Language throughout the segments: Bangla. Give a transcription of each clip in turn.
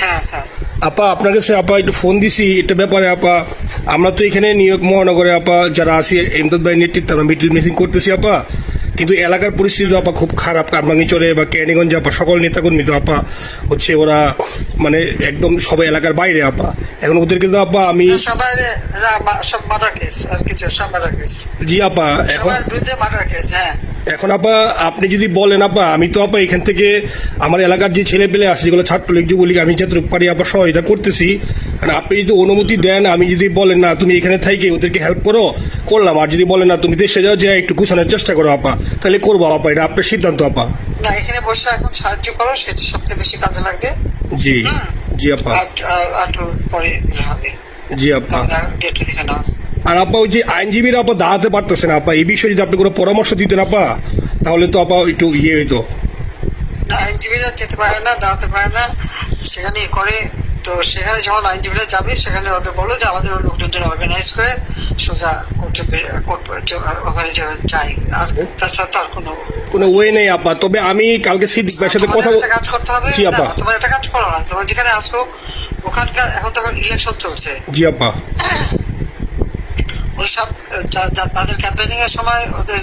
হ্যাঁ হ্যাঁ। আপা, আপনার কাছে আপা একটু ফোন দিছি এটা ব্যাপারে আপা। আমরা তো এখানে নিউ ইয়র্ক মহানগরে আপা, যারা আছি, এমদাদ ভাই নেতৃত্বে আমরা মিটিং মিটিং করতেছি আপা। কিন্তু এলাকার পরিস্থিতি তো আপা খুব খারাপ। কারমাঙ্গিচরে বা ক্যানিগঞ্জে আপা সকল নেতাকর্মী তো আপা হচ্ছে ওরা মানে একদম সবাই এলাকার বাইরে আপা। এখন ওদেরকে তো আপা আমি জি আপা এখন হ্যাঁ। এখন আপা আপনি যদি বলেন আপা আমি তো আপা এখান থেকে আমার এলাকার যে ছেলে পেলে আছে যেগুলো ছাত্রলীগ যুবলীগ আমি যতটুকু পারি আপা সহায়তা করতেছি আর আপনি যদি অনুমতি দেন আমি যদি বলেন না তুমি এখানে থাইকে ওদেরকে হেল্প করো করলাম। আর যদি বলেন না তুমি দেশে যাও যে একটু গুছানোর চেষ্টা করো আপা। তাহলে করব আপা এটা আপনার সিদ্ধান্ত আপা। না এখানে বসে এখন সাহায্য করো সেটা সবচেয়ে বেশি কাজে লাগবে। জি জি আপা। পরে ইয়ে হবে। জি আপা। আমরা দেখে নাও। আর আপা ওই যে আইনজীবীরা আপা দাঁড়াতে পারতেছেন আপা এই বিষয়ে যদি আপনি কোনো পরামর্শ দিতেন আপা তাহলে তো আপা একটু ইয়ে হইতো। না, আইনজীবীরা যেতে পারে না দাঁড়াতে পারে না সেখানে করে। তো সেখানে যখন আইনজীবীরা যাবে সেখানে ওদের বলো যে আমাদের লোকজন অর্গানাইজ করে সোজা কোর্ট ওখানে যাই আর তাছাড়া তো আর কোনো কোনো ওয়ে নেই আপা তবে আমি কালকে সিদ্দিক সাথে কথা একটা কাজ করতে হবে। জি আপা তোমার একটা কাজ করো না। তোমার যেখানে আসো ওখানকার এখন তো ইলেকশন চলছে। জি আপা ওইসব তাদের ক্যাম্পেনিং এর সময় ওদের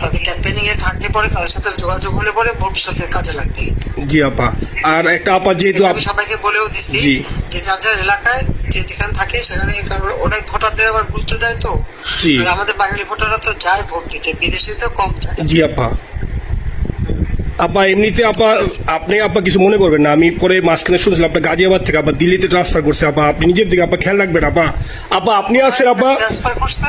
তাদের ক্যাম্পেনিং এ থাকতে পারে তাদের সাথে যোগাযোগ হলে পরে ভবিষ্যতে কাজে লাগবে। জি আপা। আর একটা আপা যেহেতু আমি সবাইকে বলেও দিচ্ছি জি। যে যার যার এলাকায় যে যেখানে থাকে সেখানে ভোটারদের আবার গুরুত্ব দেয় তো। আর আমাদের বাঙালি ভোটাররা তো যায় ভোট দিতে বিদেশে তো কম যায়। জি আপা। আপা এমনিতে আপা আপনি আপা কিছু মনে করবেন না আমি পরে মাঝখানে শুনছিলাম আপনার গাজিয়াবাদ থেকে আপা দিল্লিতে ট্রান্সফার করছে আপা। আপনি নিজের দিকে আপা খেয়াল রাখবেন আপা। আপা আপনি আসেন আপা? ট্রান্সফার করছে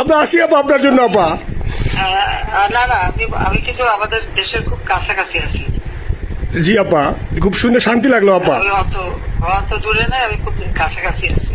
আমরা আসি আপা আপনার জন্য আপা না না আমি আমি কিন্তু আমাদের দেশের খুব কাছাকাছি আছি। জি আপা খুব শুনে শান্তি লাগল আপা আমি অত অত দূরে না আমি খুব কাছাকাছি আছি।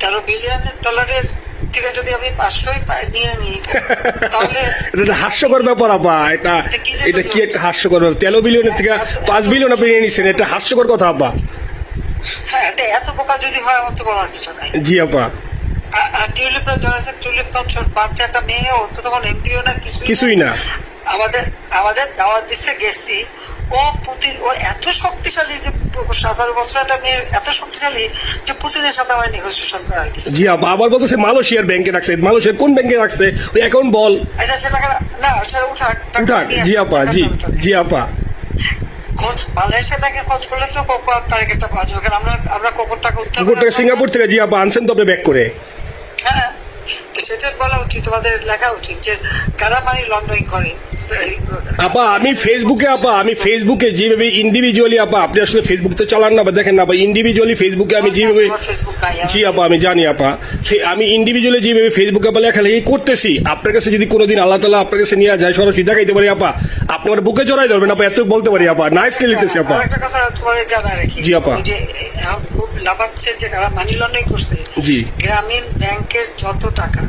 তেরো বিলিয়ন ডলারের থেকে যদি আমি পাঁচশোই নিয়ে নিই তাহলে এটা হাস্যকর ব্যাপার আপা। এটা এটা কি? একটা হাস্যকর ব্যাপার? তেরো বিলিয়নের থেকে পাঁচ বিলিয়ন আপনি নিয়ে নিচ্ছেন এটা হাস্যকর কথা আপা। হ্যাঁ এত বোকা যদি হয় আমার তো বলার কিছু নাই। জি আপা। টিউলিপের টিউলিপ ছোট বাচ্চা একটা মেয়ে ও তো তখন এমপিও না কিছুই কিছুই না। আমাদের আমাদের দাওয়াত দিচ্ছে গেছি ও পুতিন ও এত শক্তিশালী যে সতেরো বছর একটা মেয়ে এত শক্তিশালী যে পুতিনের সাথে আমার নেগোসিয়েশন করা দিচ্ছে জি আবার বলতেছে মালয়েশিয়ার ব্যাংকে রাখছে। মালয়েশিয়ার কোন ব্যাংকে রাখছে? ওই অ্যাকাউন্ট বল। আচ্ছা সে টাকা না সেটা উঠাক উঠাক। জি আপা জি জি আপা। খোঁজ মালয়েশিয়া ব্যাংকে খোঁজ করলে তো কোকো টার্গেটটা পাওয়া যাবে আমরা আমরা কোকোর টাকা উত্তর কুকুর সিঙ্গাপুর থেকে জি আপা আনছেন তো আপনি ব্যাক করে। হ্যাঁ। সেটা বলা উচিত তোমাদের লেখা উচিত যে কারা মানি লন্ডারিং করে। আপা আমি ফেসবুকে আপা আমি ফেসবুকে যেভাবে ইন্ডিভিজুয়ালি আপা আপনি আসলে ফেসবুক তো চালান না বা দেখেন না আপা ইন্ডিভিজুয়ালি ফেসবুকে আমি যেভাবে জি আপা আমি জানি আপা। আমি ইন্ডিভিজুয়ালি যেভাবে ফেসবুকে আপা লেখালেখি করতেছি আপনার কাছে যদি কোনোদিন আল্লাহ তালা আপনার কাছে নিয়ে যায় সরাসরি দেখাইতে পারি আপা আপনি আমার বুকে জড়াই ধরবেন আপা এত বলতে পারি আপা। নাইসলি লিখতেছি আপা। জি, আপা। খুব লাভাচ্ছে যে যারা মানি লন্ডারিং করছে। জি। গ্রামীণ ব্যাংকের যত টাকা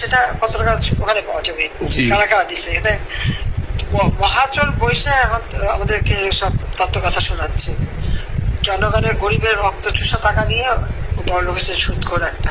সেটা কত টাকা ওখানে পাওয়া যাবে? কারা কারা দিছে? এটা মহাচল মহাজন বৈশা এখন আমাদেরকে সব তত্ত্ব কথা শোনাচ্ছে। জনগণের গরিবের রক্ত চুষা টাকা নিয়ে বড় লোক হচ্ছে সুদ করে একটা।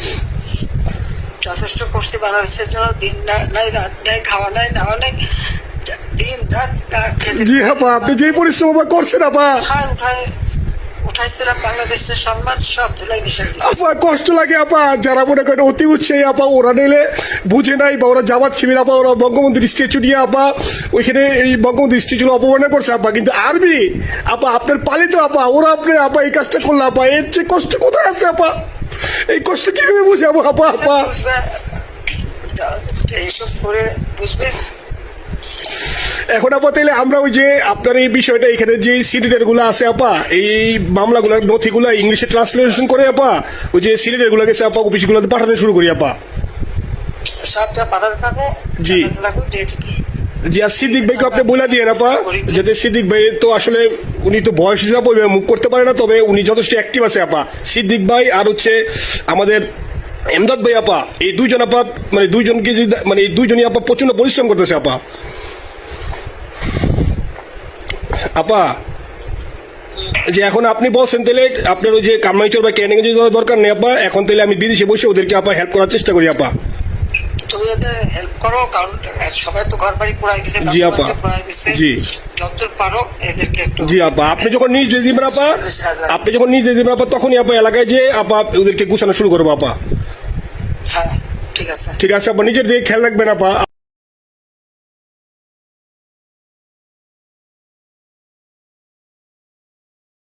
যথেষ্ট করছি বাংলাদেশের জন্য দিন নাই রাত নাই খাওয়া নাই নাওয়া নাই দিন রাত জি আপা আপনি যে পরিশ্রম করছেন আপা। উঠায় উঠাইছিলাম বাংলাদেশের সম্মান সব ধুলাই মিশে আপা কষ্ট লাগে আপা। যারা মনে করেন অতি উৎসাহী আপা ওরা নিলে বুঝে নাই বা ওরা জামাত শিবির আপা ওরা বঙ্গবন্ধুর স্ট্যাচু নিয়ে আপা ওইখানে এই স্ট্যাচু অপমানে করছে আপা। কিন্তু আরবি আপা আপনার পালিত আপা ওরা আপনি আপা এই কাজটা করল আপা। এর চেয়ে কষ্ট কোথায় আছে আপা? এই কষ্ট কীভাবে বুঝাবো আপা আপা? বুঝবে যা- এইসব করে বুঝবে। এখন আপা তাইলে আমরা ওই যে আপনার এই বিষয়টা এখানে যে সিলিন্ডারগুলো আছে আপা এই মামলাগুলো নথিগুলো ইংলিশে ট্রান্সলেশন করে আপা ওই যে সিলিন্ডারগুলো গেছে আপা অফিসগুলোতে পাঠানো শুরু করি আপা। সবটা পাঠাতে থাকো জি। যে জি আর সিদ্দিক ভাইকে আপনি বলে দিয়ে আপা যাতে সিদ্দিক ভাই তো আসলে উনি তো বয়স হিসাবে ওইভাবে মুখ করতে পারে না তবে উনি যথেষ্ট অ্যাক্টিভ আছে আপা। সিদ্দিক ভাই আর হচ্ছে আমাদের এমদাদ ভাই আপা। এই দুইজন আপা মানে দুইজনকে যদি মানে এই দুইজনই আপা প্রচণ্ড পরিশ্রম করতেছে আপা। আপা যে এখন আপনি বলছেন তাহলে আপনার ওই যে কামাইচর বা ক্যানিং যাওয়ার দরকার নেই আপা এখন তাহলে আমি বিদেশে বসে ওদেরকে আপা হেল্প করার চেষ্টা করি আপা। তুমি হেল্প করো কারণ সবাই তো ঘর বাড়ি পুরাই দিছে জি, আপা। জি। জি আপা আপনি যখন নিজ দিয়ে দিবেন আপা আপনি যখন নিজ দিয়ে দিবেন আপা তখনই আপা এলাকায় যে আপা ওদেরকে গুছানো শুরু করব আপা। হ্যাঁ ঠিক আছে। আপনার আছে আপা নিজের দিকে খেয়াল রাখবেন আপা।